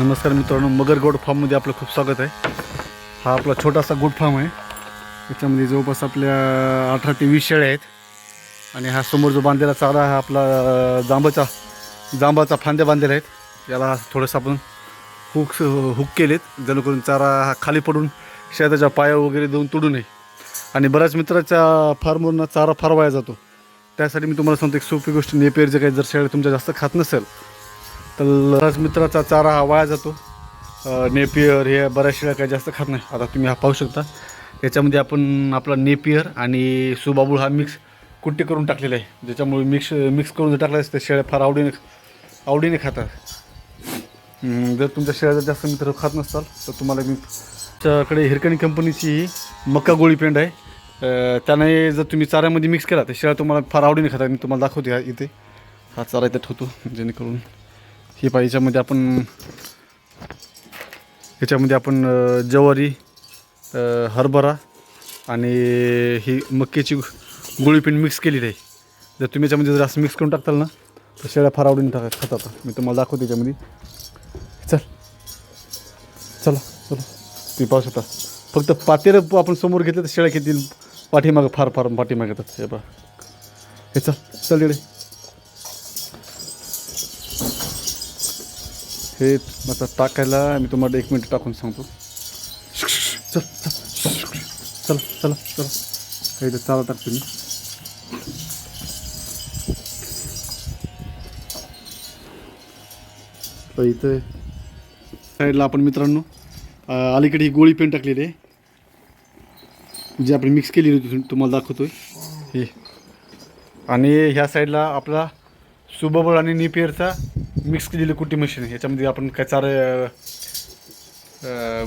नमस्कार मित्रांनो मगर गोड फार्ममध्ये आपलं खूप स्वागत आहे. हा आपला छोटासा गोड फार्म आहे. याच्यामध्ये जवळपास आपल्या अठरा ते वीस शेळ्या आहेत. आणि हा समोर जो बांधलेला चारा हा आपला जांबाचा जांबाचा फांद्या बांधलेला आहेत. याला थोडंसं आपण हुक हुक केलेत. जेणेकरून चारा हा खाली पडून शेताच्या पाया वगैरे देऊन तुडू नये. आणि बऱ्याच मित्राच्या फार्मवरनं चारा फार वाया जातो. त्यासाठी मी तुम्हाला सांगतो एक सोपी गोष्ट नेपेर जे काही जर शेळ्या तुमच्या जास्त खात नसेल तर मित्राचा चारा हा वाया जातो. नेपियर हे बऱ्याचशा काही जास्त खात नाही. आता तुम्ही हा पाहू शकता. याच्यामध्ये आपण आपला नेपियर आणि सुबाबूळ हा मिक्स कुट्टी करून टाकलेला आहे. ज्याच्यामुळे मिक्स मिक्स करून जर टाकलं तर शेळ्या फार आवडीने आवडीने खातात. जर तुमच्या शेळ्याचा जास्त मित्र खात नसताल तर तुम्हाला मी तुमच्याकडे हिरकणी कंपनीची ही मक्का गोळी पेंड आहे. त्याने जर तुम्ही चाऱ्यामध्ये मिक्स केला तर शेळ्या तुम्हाला फार आवडीने खातात. मी तुम्हाला दाखवते इथे. हा चारा इथे ठेवतो जेणेकरून हे पाहिजे याच्यामध्ये आपण याच्यामध्ये आपण जवारी ज्वारी हरभरा आणि ही मक्याची गोळीपिंड मिक्स केलेली आहे. जर तुम्ही याच्यामध्ये जर असं मिक्स करून टाकताल ना तर शेळ्या फार आवडीने टाका खातात मी तुम्हाला दाखवते याच्यामध्ये. चल. चला चला. तुम्ही पाहू शकता. फक्त पातेर आपण समोर घेतलं तर शेळ्या घेतील पाठीमागं फार फार पाठीमागे येतात. हे बघा हे चल चल इकडे. हे आता टाकायला मी तुम्हाला एक मिनिट टाकून सांगतो. चल चल चला. चला चला हे इथं चाला टाकतो मी तर इथं साईडला आपण मित्रांनो अलीकडे ही गोळी पेन टाकलेली आहे. जी आपण मिक्स केलेली होती तुम- तुम्हाला दाखवतोय. हे. आणि ह्या साईडला आपला सुबबळ आणि निपेअरचा मिक्स केलेली कुट्टी मशीन आहे. याच्यामध्ये आपण काय चार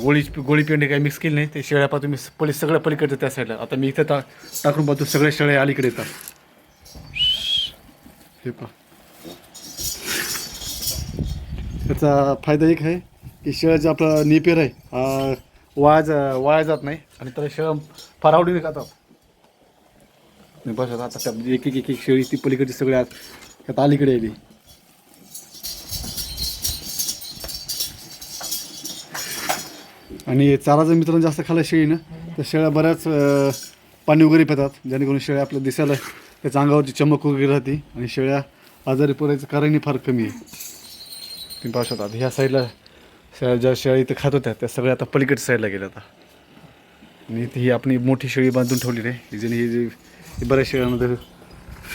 गोळी गोळी पेंडे काही मिक्स केली नाही ते शेळ्या पाहतो मी. पली सगळ्या पलीकडचं त्या साईडला आता मी इथं टा टाकून पाहतो सगळ्या शेळ्या अलीकडे येतात. हे पहा. त्याचा फायदा एक आहे की शेळ्याचा आपला निपेर आहे हा वाया जा वाया जात नाही आणि तर शेळ्या फार आवडीने खातात बस आता त्या एक एक एक एक शेळी ती पलीकडची सगळ्या त्यात अलीकडे आली. आणि चारा जर मित्रांनो जास्त खाल्ला शेळी ना तर शेळ्या बऱ्याच पाणी वगैरे पितात जेणेकरून शेळ्या आपल्या दिसायला त्याच्या अंगावरची चमक वगैरे राहते आणि शेळ्या आजारी पडायचं कारणही फार कमी आहे. तुम्ही पाहू शकता ह्या साईडला शेळ्या ज्या शेळ्या इथं खात होत्या त्या सगळ्या आता पलीकडच्या साईडला गेल्या आता. आणि इथे ही आपली मोठी शेळी बांधून ठेवलेली आहे. जेणे ही जी ही बऱ्याच शेळ्यांमध्ये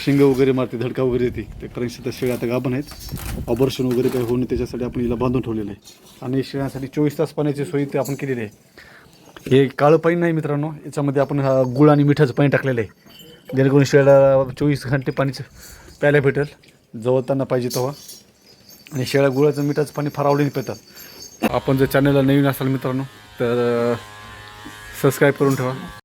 शिंग वगैरे मारते धडका वगैरे येते ते कारण शेतात शेळ्या आता गाभण आहेत. ऑपरेशन वगैरे काही होऊ नये त्याच्यासाठी आपण हिला बांधून ठेवलेलं आहे. आणि शेळ्यांसाठी चोवीस तास पाण्याची सोयी ते आपण केलेली आहे. हे काळं पाणी नाही मित्रांनो याच्यामध्ये आपण हा गुळ आणि मिठाचं पाणी टाकलेलं आहे. जेणेकरून शेळ्याला चोवीस घंटे पाणीचं प्यायला भेटेल. जवळताना पाहिजे तेव्हा. आणि शेळ्या गुळाचं मिठाचं पाणी फार आवडीने पितात. आपण जर चॅनलला नवीन असाल मित्रांनो तर सबस्क्राईब करून ठेवा.